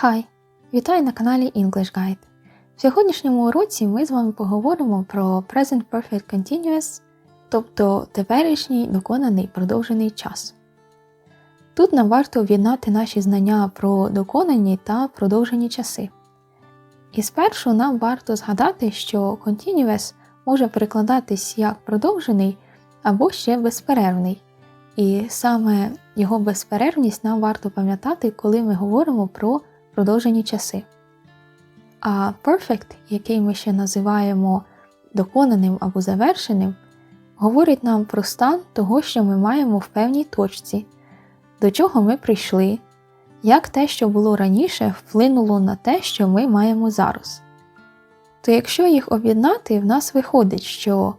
Хай! Вітаю на каналі English Guide. В сьогоднішньому уроці ми з вами поговоримо про Present Perfect Continuous, тобто теперішній доконаний продовжений час. Тут нам варто об'єднати наші знання про доконані та продовжені часи. І спершу нам варто згадати, що Continuous може перекладатись як продовжений або ще безперервний. І саме його безперервність нам варто пам'ятати, коли ми говоримо про продовжені часи. А perfect, який ми ще називаємо доконаним або завершеним, говорить нам про стан того, що ми маємо в певній точці, до чого ми прийшли, як те, що було раніше, вплинуло на те, що ми маємо зараз. То якщо їх об'єднати, в нас виходить, що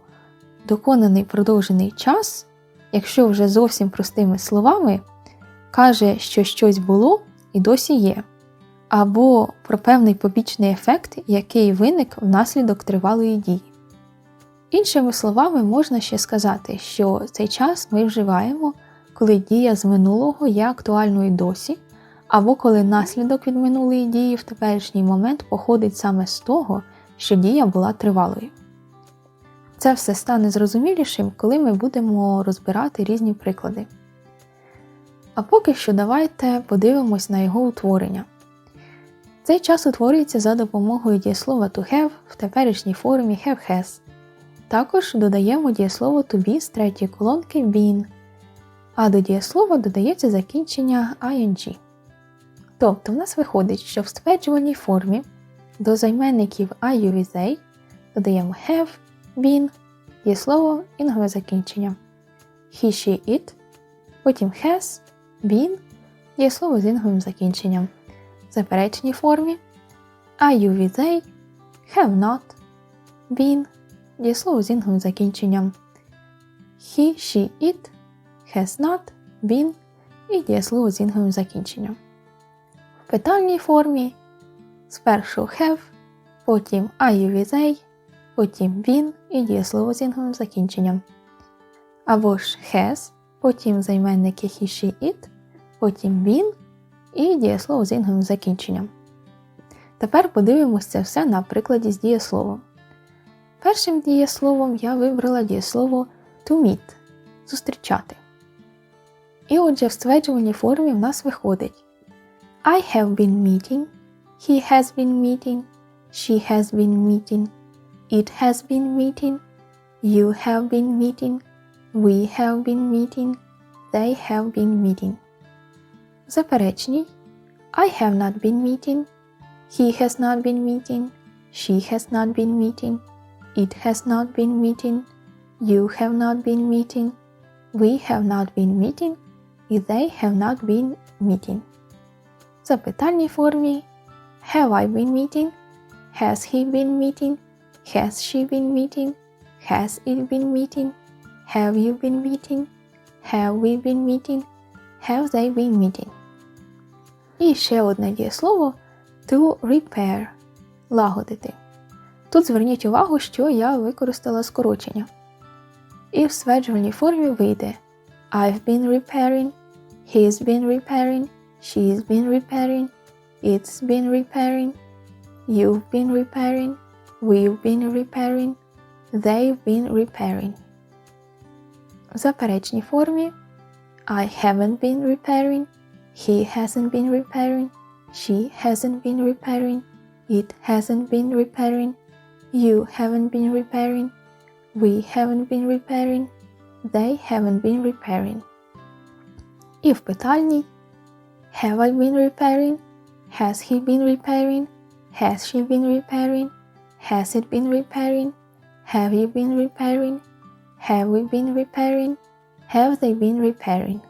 доконаний продовжений час, якщо вже зовсім простими словами, каже, що щось було і досі є, або про певний побічний ефект, який виник внаслідок тривалої дії. Іншими словами, можна ще сказати, що цей час ми вживаємо, коли дія з минулого є актуальною досі, або коли наслідок від минулої дії в теперішній момент походить саме з того, що дія була тривалою. Це все стане зрозумілішим, коли ми будемо розбирати різні приклади. А поки що давайте подивимось на його утворення. Цей час утворюється за допомогою дієслова to have в теперішній формі have has. Також додаємо дієслово to be з третьої колонки been, а до дієслова додається закінчення ing. Тобто в нас виходить, що в стверджувальній формі до займенників I, you, they додаємо have, been, дієслово інгове закінчення. He, she, it, потім has, been, дієслово з інговим закінченням. Заперечній формі I, you, they, have not, been, дієслово з інговим закінченням. He, she, it, has not, been і дієслово з інговим закінченням. В питальній формі спершу have, потім I, you, they, потім been і дієслово з інговим закінченням. Або ж has, потім займенники he, she, it, потім been і дієслово з інговим закінченням. Тепер подивимося це все на прикладі з дієсловом. Першим дієсловом я вибрала дієслово to meet зустрічати. І отже, в стверджувальній формі в нас виходить I have been meeting, he has been meeting, she has been meeting, it has been meeting, you have been meeting, we have been meeting, they have been meeting. В заперечній I have not been meeting, he has not been meeting, she has not been meeting, it has not been meeting, you have not been meeting, we have not been meeting, і they have not been meeting. В запитальній формі Have I been meeting? Has he been meeting? Has she been meeting? Has it been meeting? Have you been meeting? Have we been meeting? Have they been meeting? І ще одне дієслово to repair лагодити. Тут зверніть увагу, що я використала скорочення. І в стверджувальній формі вийде I've been repairing, he's been repairing, she's been repairing, it's been repairing, you've been repairing, we've been repairing, they've been repairing. В заперечній формі I haven't been repairing, he hasn't been repairing, she hasn't been repairing, it hasn't been repairing, you haven't been repairing, we haven't been repairing, they haven't been repairing. І в питальній Have I been repairing? Has he been repairing? Has she been repairing? Has it been repairing? Have you been repairing? Have we been repairing? Have they been repairing?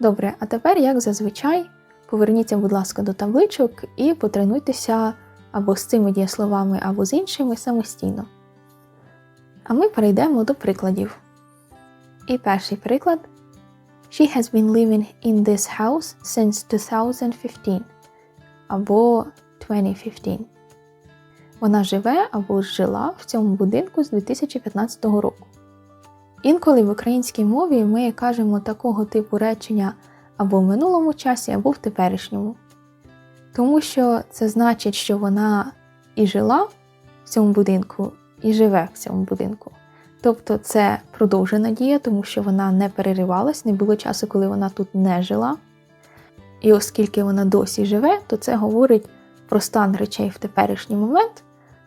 Добре, а тепер, як зазвичай, поверніться, будь ласка, до табличок і потренуйтеся або з цими дієсловами, або з іншими самостійно. А ми перейдемо до прикладів. І перший приклад She has been living in this house since 2015 або 2015. Вона живе або жила в цьому будинку з 2015 року. Інколи в українській мові ми кажемо такого типу речення або в минулому часі, або в теперішньому. Тому що це значить, що вона і жила в цьому будинку, і живе в цьому будинку. Тобто це продовжена дія, тому що вона не переривалась, не було часу, коли вона тут не жила. І оскільки вона досі живе, то це говорить про стан речей в теперішній момент.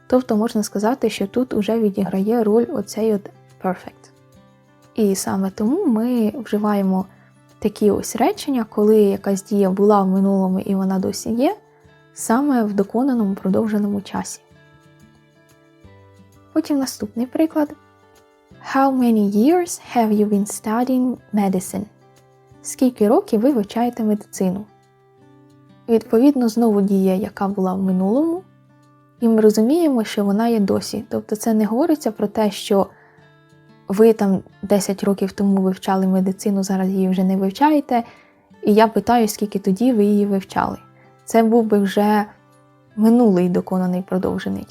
Тобто можна сказати, що тут вже відіграє роль оцей от perfect. І саме тому ми вживаємо такі ось речення, коли якась дія була в минулому і вона досі є, саме в доконаному продовженому часі. Потім наступний приклад. How many years have you been studying medicine? Скільки років ви вивчаєте медицину? Відповідно, знову дія, яка була в минулому, і ми розуміємо, що вона є досі. Тобто це не говориться про те, що ви там 10 років тому вивчали медицину, зараз її вже не вивчаєте, і я питаю, скільки тоді ви її вивчали. Це був би вже минулий доконаний продовжений.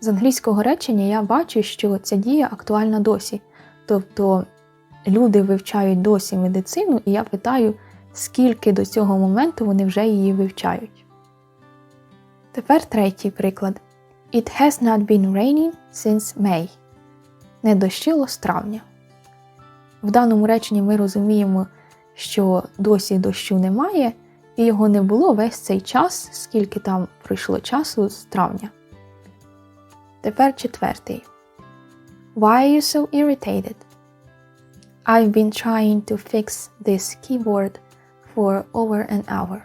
З англійського речення я бачу, що ця дія актуальна досі. Тобто люди вивчають досі медицину, і я питаю, скільки до цього моменту вони вже її вивчають. Тепер третій приклад. It has not been raining since May. Не дощило з травня. В даному реченні ми розуміємо, що досі дощу немає, і його не було весь цей час, скільки там пройшло часу з травня. Тепер четвертий. Why are you so irritated? I've been trying to fix this keyboard for over an hour.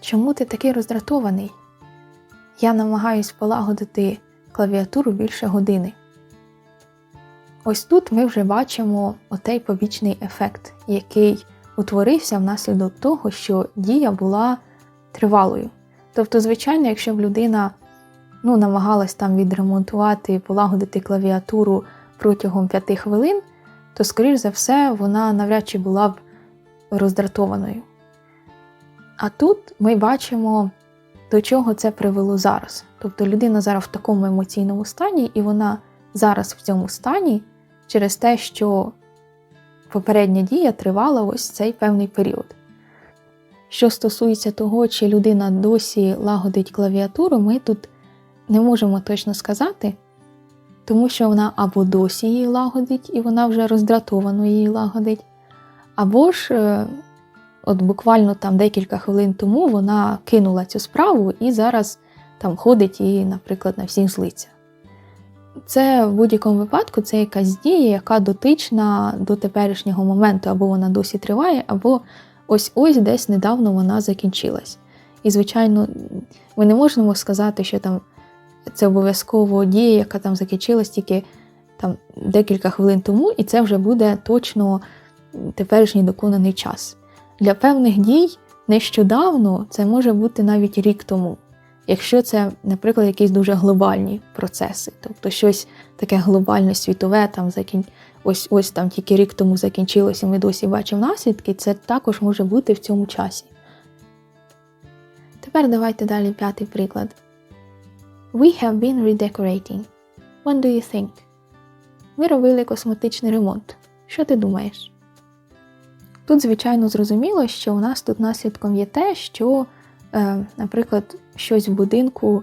Чому ти такий роздратований? Я намагаюсь полагодити клавіатуру більше години. Ось тут ми вже бачимо отей побічний ефект, який утворився внаслідок того, що дія була тривалою. Тобто, звичайно, якщо б людина ну, намагалась там відремонтувати полагодити клавіатуру протягом 5 хвилин, то, скоріш за все, вона навряд чи була б роздратованою. А тут ми бачимо, до чого це привело зараз. Тобто людина зараз в такому емоційному стані, і вона зараз в цьому стані через те, що попередня дія тривала ось цей певний період. Що стосується того, чи людина досі лагодить клавіатуру, ми тут не можемо точно сказати, тому що вона або досі її лагодить, і вона вже роздратовано її лагодить, або ж, е, от буквально там декілька хвилин тому вона кинула цю справу і зараз там ходить і, наприклад, на всіх злиться. Це в будь-якому випадку це якась дія, яка дотична до теперішнього моменту, або вона досі триває, або ось-ось десь недавно вона закінчилась. І, звичайно, ми не можемо сказати, що там це обов'язково дія, яка там закінчилась тільки там декілька хвилин тому, і це вже буде точно теперішній доконаний час. Для певних дій нещодавно це може бути навіть рік тому. Якщо це, наприклад, якісь дуже глобальні процеси, тобто щось таке глобальне, світове, там закін... ось ось там тільки рік тому закінчилося, ми досі бачимо наслідки, це також може бути в цьому часі. Тепер давайте далі п'ятий приклад. We have been redecorating. When do you think? Ми робили косметичний ремонт. Що ти думаєш? Тут, звичайно, зрозуміло, що у нас тут наслідком є те, що, наприклад, щось в будинку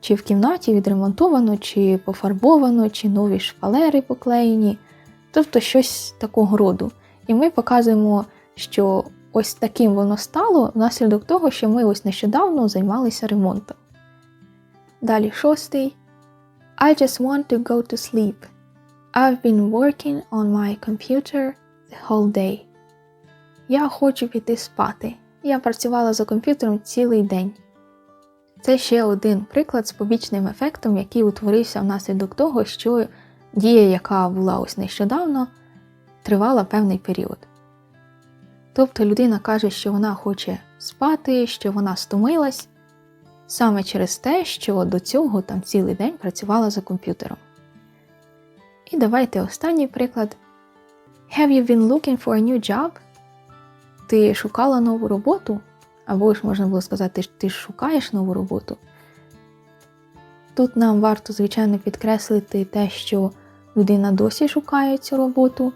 чи в кімнаті відремонтовано, чи пофарбовано, чи нові шпалери поклеєні, тобто щось такого роду. І ми показуємо, що ось таким воно стало внаслідок того, що ми ось нещодавно займалися ремонтом. Далі шостий. I just want to go to sleep. I've been working on my computer the whole day. Я хочу піти спати. Я працювала за комп'ютером цілий день. Це ще один приклад з побічним ефектом, який утворився внаслідок того, що дія, яка була ось нещодавно, тривала певний період. Тобто людина каже, що вона хоче спати, що вона стомилась, саме через те, що до цього там цілий день працювала за комп'ютером. І давайте останній приклад. Have you been looking for a new job? Ти шукала нову роботу? Або ж можна було сказати, ти шукаєш нову роботу. Тут нам варто, звичайно, підкреслити те, що людина досі шукає цю роботу,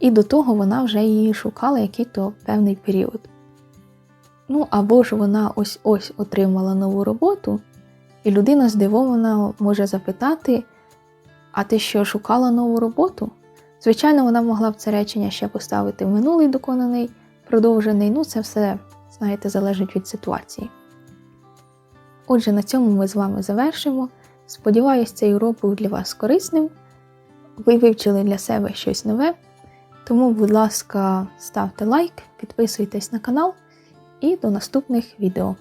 і до того вона вже її шукала який-то певний період. Ну або ж вона ось ось отримала нову роботу, і людина здивована може запитати: А ти що, шукала нову роботу? Звичайно, вона могла б це речення ще поставити в минулий доконаний, продовжений. Ну, це все, знаєте, залежить від ситуації. Отже, на цьому ми з вами завершимо. Сподіваюсь, цей урок був для вас корисним. Ви вивчили для себе щось нове. Тому, будь ласка, ставте лайк, підписуйтесь на канал і до наступних відео.